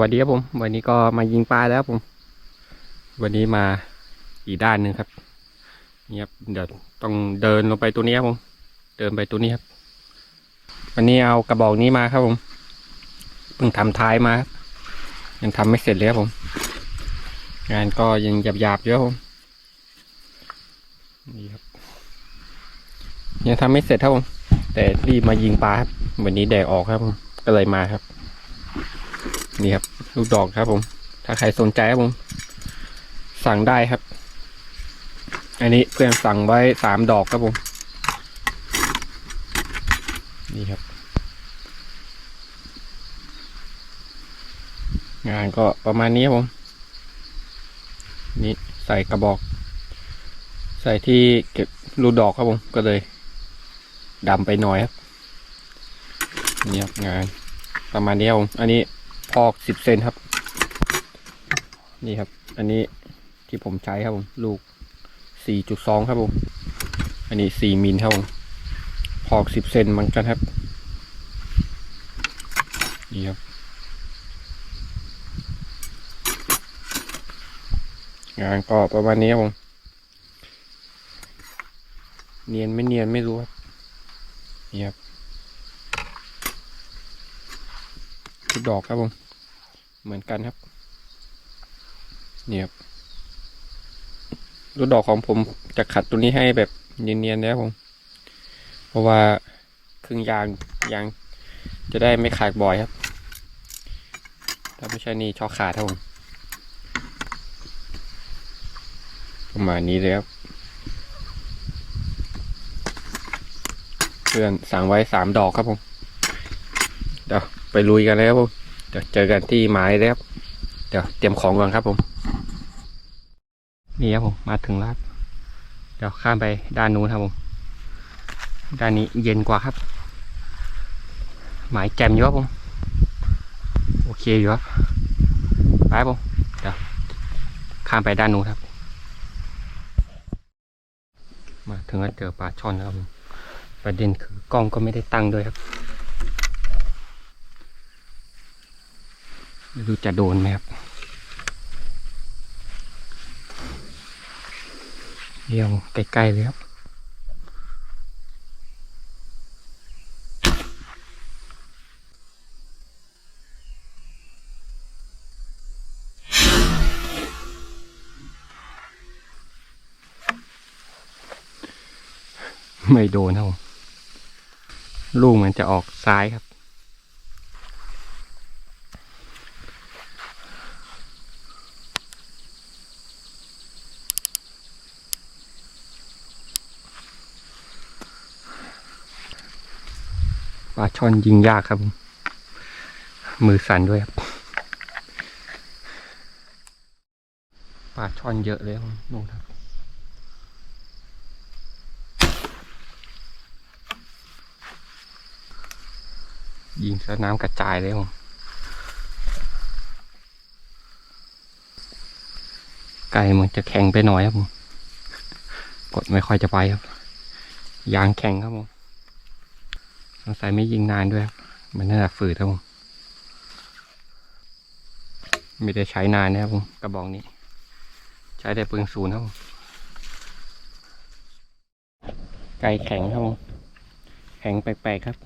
วัสดีครับผม วันนี้ก็มายิงปลาแล้วครับผม วันนี้มาอีกด้านหนึ่งครับนี่ครับเดี๋ยวต้องเดินลงไปตัวนี้ครับผม เดินไปตัวนี้ครับ วันนี้เอากระบอกนี้มาครับผมเพิ่งทำท้ายมา ยังทำไม่เสร็จเลยครับผม งานก็ยังหยาบๆเยอะครับผมนี่ครับยังทำไม่เสร็จครับผม แต่รีบมายิงปลาครับวันนี้แดดออกครับผมก็เลยมาครับ นี่ครับลูกดอกครับผม ถ้าใครสนใจครับผม สั่งได้ครับ อันนี้เพื่อนสั่งไว้สามดอกครับผม นี่ครับ งานก็ประมาณนี้ครับผม นี่ใส่กระบอก ใส่ที่เก็บลูกดอกครับผมก็เลยดำไปหน่อยครับนี่ครับงานประมาณนี้ครับผมอันนี้ พอกสิบเซนครับ นี่ครับ อันนี้ที่ผมใช้ครับผมลูกสี่จุดสองครับผม อันนี้สี่มิลครับผมพอกสิบเซนเหมือนกันครับ นี่ครับงานก็ประมาณนี้ครับผม เนียนไม่เนียนไม่รู้ครับ นี่ครับดอกครับผม เหมือนกันครับนี่ครับลูกดอกของผมจะขัดตัวนี้ให้แบบเนียนๆนะครับผม เพราะว่าครึ่งยางยางจะได้ไม่ขาดบ่อยครับ ถ้าไม่ใช่นี่ชอขาดครับผมประมาณนี้เลยครับเพื่อนสั่งไว้สามดอกครับผม เดี๋ยวไปลุยกันเลยครับผม ดี๋ยวเจอกันที่หมายเลยครับเดี๋ยวเตรียมของก่อนครับผม นี่ครับผมมาถึงแล้ว เดี๋ยวข้ามไปด้านนู้นครับผม ด้านนี้เย็นกว่าครับ หมายแจ่มอยู่ครับผม โอเคอยู่ครับ ไปครับผม เดี๋ยวข้ามไปด้านนู้นครับ มาถึงแล้วเจอปลาช่อนแล้วครับผมประเด็นคือกล้องก็ไม่ได้ตั้งด้วยครับ ไม่รู้จะโดนไหมครับเดี๋ยวใกล้ๆเลยครับไม่โดนครับลูกมันจะออกซ้ายครับ ปลาช่อนยิงยากครับ มือสั่นด้วยครับปลาช่อนเยอะเลยครับนู่นครับยิงซะน้ำกระจายเลยครับผมไก่มันจะแข็งไปหน่อยครับผม กดไม่ค่อยจะไปครับ ยางแข็งครับผม สงสัยไม่ยิงนานด้วยมันน่าจะฝืดครับผมไม่ได้ใช้นานนะครับผมกระบอกนี้ ใช้แต่ปืนศูนย์ครับผมไก่แข็งครับผมแข็งแปลกๆครับ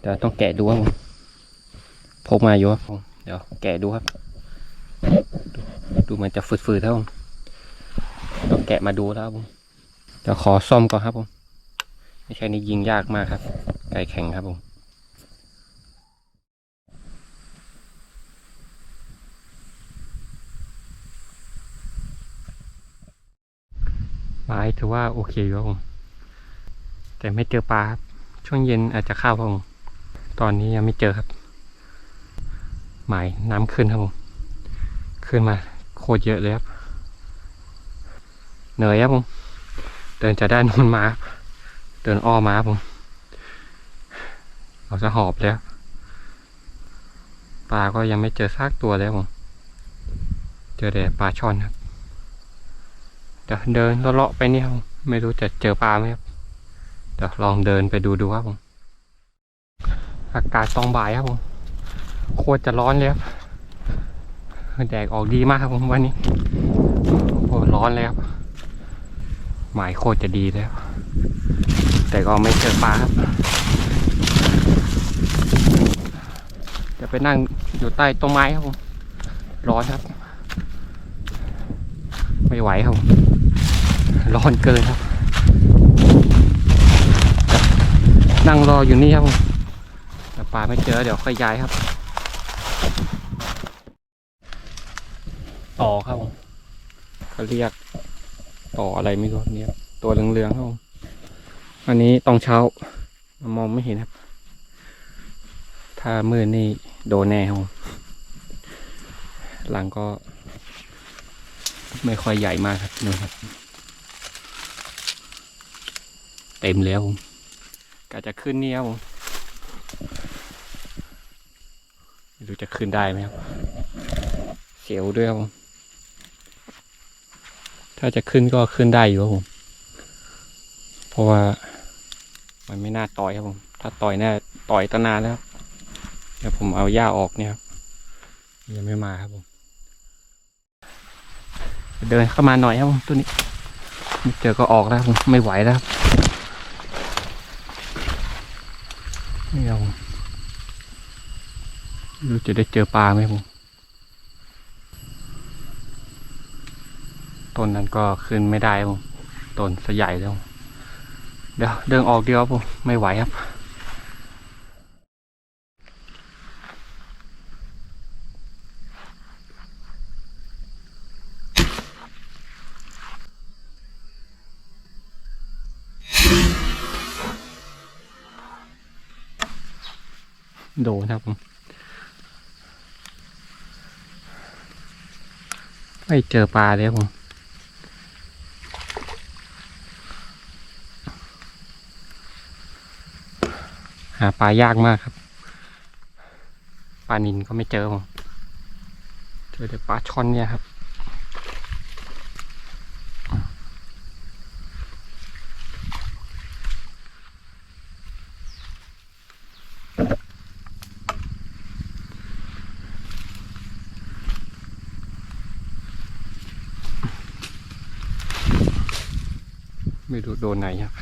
เดี๋ยวต้องแกะดูครับผมพกมาอยู่ครับผมเดี๋ยวแกะดูครับ ดูดูมันจะฝืดๆครับผมต้องแกะมาดูแล้วครับผมเดี๋ยวขอซ่อมก่อนครับผม ไม่ใช่นี่ยิงยากมากครับ ไก่แข็งครับผมหมาถือว่าโอเคอยู่ครับผม แต่ไม่เจอปลาครับ ช่วงเย็นอาจจะเข้าครับผม ตอนนี้ยังไม่เจอครับ หมายน้ำขึ้นครับผม ขึ้นมาโคตรเยอะเลยครับ เหนื่อยครับผม เดินจากด้านนู้นมาครับ เดินอ้อมมาครับผม เราจะหอบแล้ว ปลาก็ยังไม่เจอซากตัวเลยครับผม เจอแต่ปลาช่อนครับเดี๋ยวเดินเลาะไปเนี่ยครับผมไม่รู้จะเจอปลาไหมครับ เดี๋ยวลองเดินไปดูดูครับผม อากาศตองบ่ายครับผม โคตรจะร้อนเลยครับ แดดออกดีมากครับผมวันนี้ โอ้ร้อนเลยครับหมายโคตรจะดีเลยครับ แต่ก็ไม่เจอปลาครับจะไปนั่งอยู่ใต้ต้นไม้ครับผมร้อนครับ ไม่ไหวครับ ร้อนเกินครับ นั่งรออยู่นี่ครับผมแต่ปลาไม่เจอเดี๋ยวค่อยย้ายครับ ต่อครับผมเขาเรียกต่ออะไรไม่รู้เนี่ยตัวเหลืองๆครับผม อันนี้ตองเช้ามองไม่เห็นครับ ถ้ามือนี่โดนแน่ครับผมหลังก็ ไม่ค่อยใหญ่มากครับนู่นครับ เต็มแล้วผมกะจะขึ้นนี่ครับผมไม่รู้จะขึ้นได้ไหมครับ เสียวด้วยครับผมถ้าจะขึ้นก็ขึ้นได้อยู่ครับผม เพราะว่า มันไม่น่าต่อยครับผม ถ้าต่อยน่าต่อยตั้งนานแล้วครับเดี๋ยวผมเอาหญ้าออกเนี่ยครับยังไม่มาครับผม เดินเข้ามาหน่อยครับผมตัวนี้เจอก็ออกแล้วครับผมไม่ไหวแล้วครับไม่เอารู้จะได้เจอปลาไหมครับผมต้นนั้นก็ขึ้นไม่ได้ครับผมต้นสะใหญ่แล้ว เดี๋ยวเดินออกเดียวครับผมไม่ไหวครับ โดนครับผมไม่เจอปลาเลยผม หาปลายากมากครับ ปลานินก็ไม่เจอผมเจอแต่ปลาช่อนเนี่ยครับไม่รู้โดนไหนครับ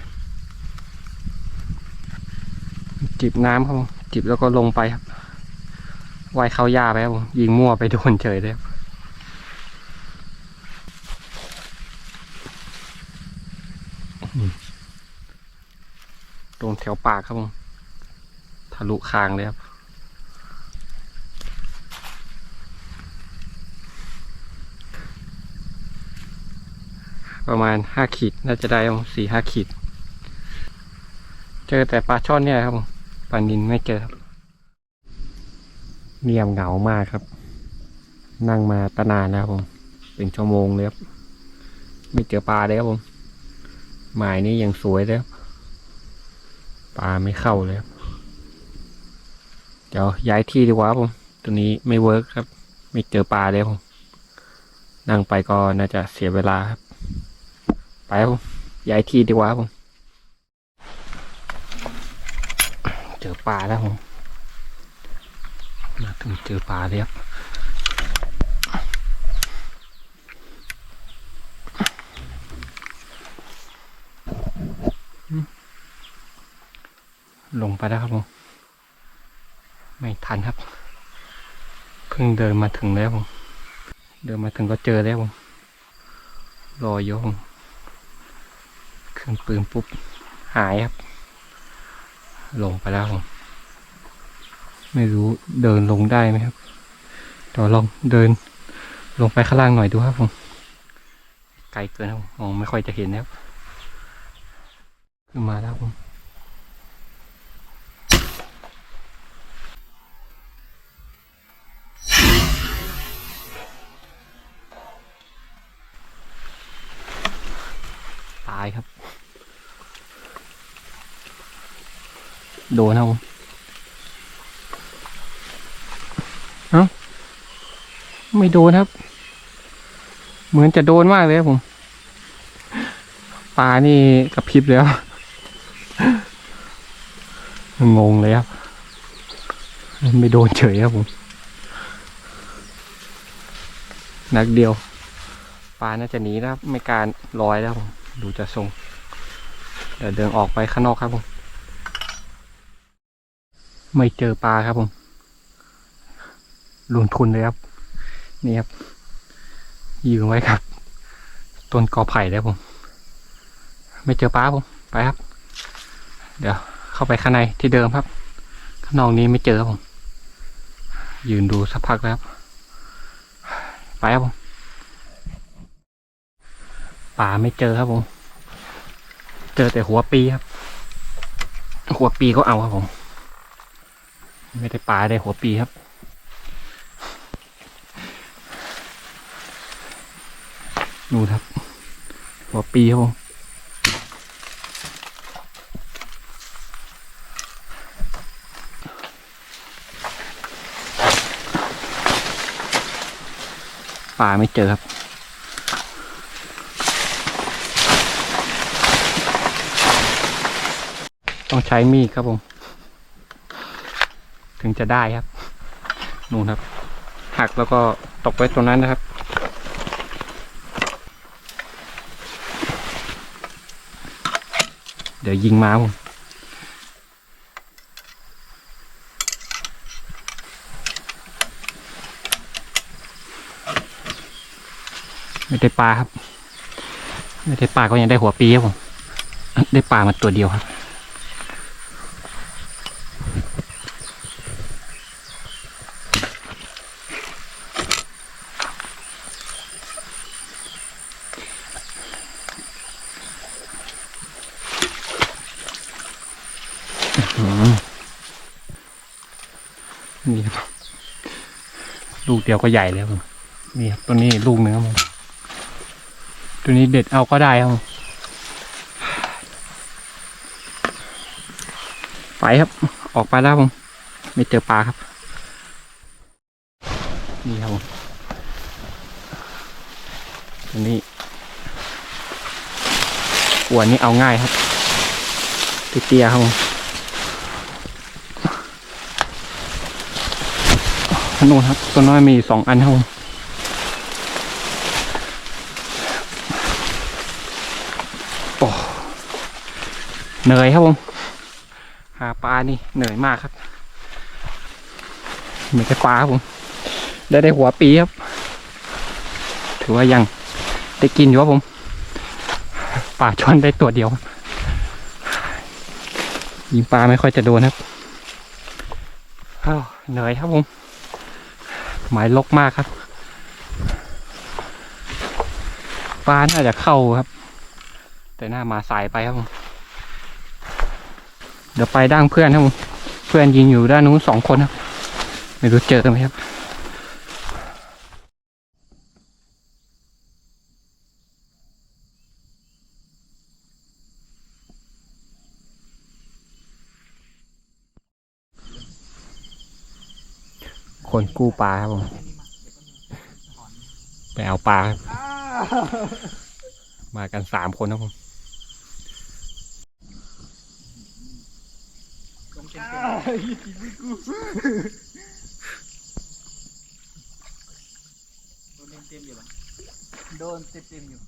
จิบน้ำครับผมจิบแล้วก็ลงไปครับว่ายเข้าหญ้าไปครับผมยิงมั่วไปโดนเฉยเลยครับอืมโดนแถวปากครับผมทะลุคางเลยครับประมาณห้าขีด น่าจะได้สี่ห้าขีด เจอแต่ปลาช่อนเนี่ยครับผม ปลานินไม่เจอครับเงียบเหงามากครับ นั่งมาตานานแล้วครับผม เป็นชั่วโมงเลยครับไม่เจอปลาเลยครับผมหมายนี้ยังสวยเลยครับปลาไม่เข้าเลยครับเดี๋ยวย้ายที่ดีกว่าผม ตัวนี้ไม่เวิร์กครับ ไม่เจอปลาเลยผม นั่งไปก็น่าจะเสียเวลาครับ ไปครับผมย้ายที่ดีกว่าผม จอปลาแล้วผมมาถึงเจอปลาแล้วครับลงไปแล้วครับผม ไม่ทันครับ เพิ่งเดินมาถึงแล้วผม เดินมาถึงก็เจอแล้วผม รออยู่ครับผมขึ้นปืนปุ๊บ หายครับ ลงไปแล้วผมไม่รู้เดินลงได้ไหมครับเดี๋ยวลองเดินลงไปข้างล่างหน่อยดูครับผมไกลเกินครับผมมองไม่ค่อยจะเห็นแล้วขึ้นมาแล้วครับผม โดนครับผมเอ้าไม่โดนครับ เหมือนจะโดนมากเลยครับผมปลานี่กระพริบแล้ว งงเลยครับไม่โดนเฉยครับผมนักเดียวปลาน่าจะหนีแล้วครับ ไม่การลอยแล้วผมดูจะทรงเดี๋ยวเดินออกไปข้างนอกครับผม ไม่เจอปลาครับผม ลงทุนเลยครับ นี่ครับยืนไว้ครับ ต้นกอไผ่แล้วผม ไม่เจอปลาผม ไปครับ เดี๋ยวเข้าไปข้างในที่เดิมครับ ข้างนอกนี้ไม่เจอครับผม ยืนดูสักพักแล้วครับไปครับผม ป่าไม่เจอครับผม เจอแต่หัวปีครับ หัวปีก็เอาครับผม ไม่ได้ปลาได้หัวปีครับ ดูครับ หัวปีครับผมปลาไม่เจอครับ ต้องใช้มีดครับผม ถึงจะได้ครับ นู่นครับ หักแล้วก็ตกไว้ตรงนั้นนะครับ เดี๋ยวยิงมาผมไม่ได้ปลาครับ ไม่ได้ปลาก็ยังได้หัวปีครับผม ได้ปลามาตัวเดียวครับ อืมนี่ครับ ลูกเดียวก็ใหญ่แล้วครับนี่ครับตัวนี้ลูกหนึ่งครับตัวนี้เด็ดเอาก็ได้ครับไปครับ ออกไปแล้วผมไม่เจอปลาครับ นี่ครับผมตัวนี้อวนนี้เอาง่ายครับเตี้ยครับผม นูนครับตัวน้อยมีสองอันครับผมโอ้เหนื่อยครับผม หาปลานี่เหนื่อยมากครับไม่ใช่ปลาครับผม ได้ได้หัวปีครับ ถือว่ายังได้กินอยู่ครับผมปลาช่อนได้ตัวเดียว ยิงปลาไม่ค่อยจะโดนครับอ้าวเหนื่อยครับผม หมายลกมากครับปลาน่าจะเข้าครับ แต่หน้ามาสายไปครับผมเดี๋ยวไปด้านเพื่อนครับผมเพื่อนยิงอยู่ด้านนู้นสองคนครับ ไม่รู้เจอไหมครับ คนกู้ปลาครับผม ไปเอาปลาครับมากันสามคนครับผมโดนเต็มๆอยู่โดนเต็มๆอยู่